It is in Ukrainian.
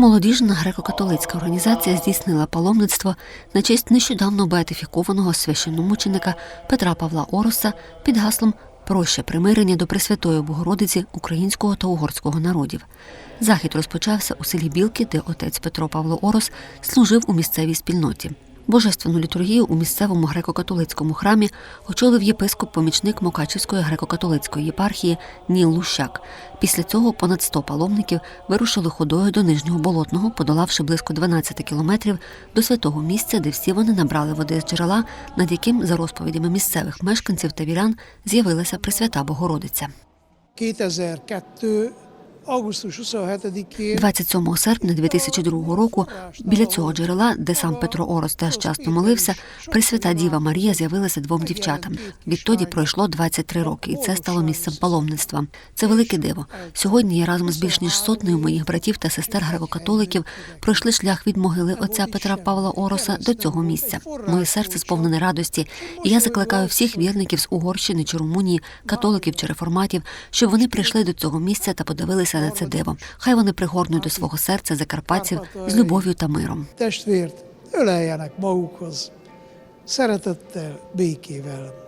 Молодіжна греко-католицька організація здійснила паломництво на честь нещодавно беатифікованого священномученика Петра Павла Ороса під гаслом Проще примирення до Пресвятої Богородиці українського та угорського народів. Захід розпочався у селі Білки, де отець Петро Павло Орос служив у місцевій спільноті. Божественну літургію у місцевому греко-католицькому храмі очолив єпископ-помічник Мукачівської греко-католицької єпархії Ніл Лущак. Після цього понад 100 паломників вирушили ходою до нижнього болотного, подолавши близько 12 кілометрів до святого місця, де всі вони набрали води з джерела, над яким, за розповідями місцевих мешканців та вірян, з'явилася Пресвята Богородиця. 2002. Augusztus 27-én 27 серпня 2002 року біля цього джерела, де сам Петро Орос теж часто молився, Пресвята Діва Марія з'явилася двом дівчатам. Відтоді пройшло 23 роки, і це стало місцем паломництва. Це велике диво. Сьогодні я разом з більш ніж сотнею моїх братів та сестер греко-католиків пройшли шлях від могили отця Петра Павла Ороса до цього місця. Моє серце сповнене радості, і я закликаю всіх вірників з Угорщини чи Румунії, католиків чи реформатів, щоб вони прийшли до цього місця та подивилися це диво. Хай вони пригорнуть до свого серця закарпатців з любов'ю та миром. testvért öleljenek magukhoz, szeretettel, békével.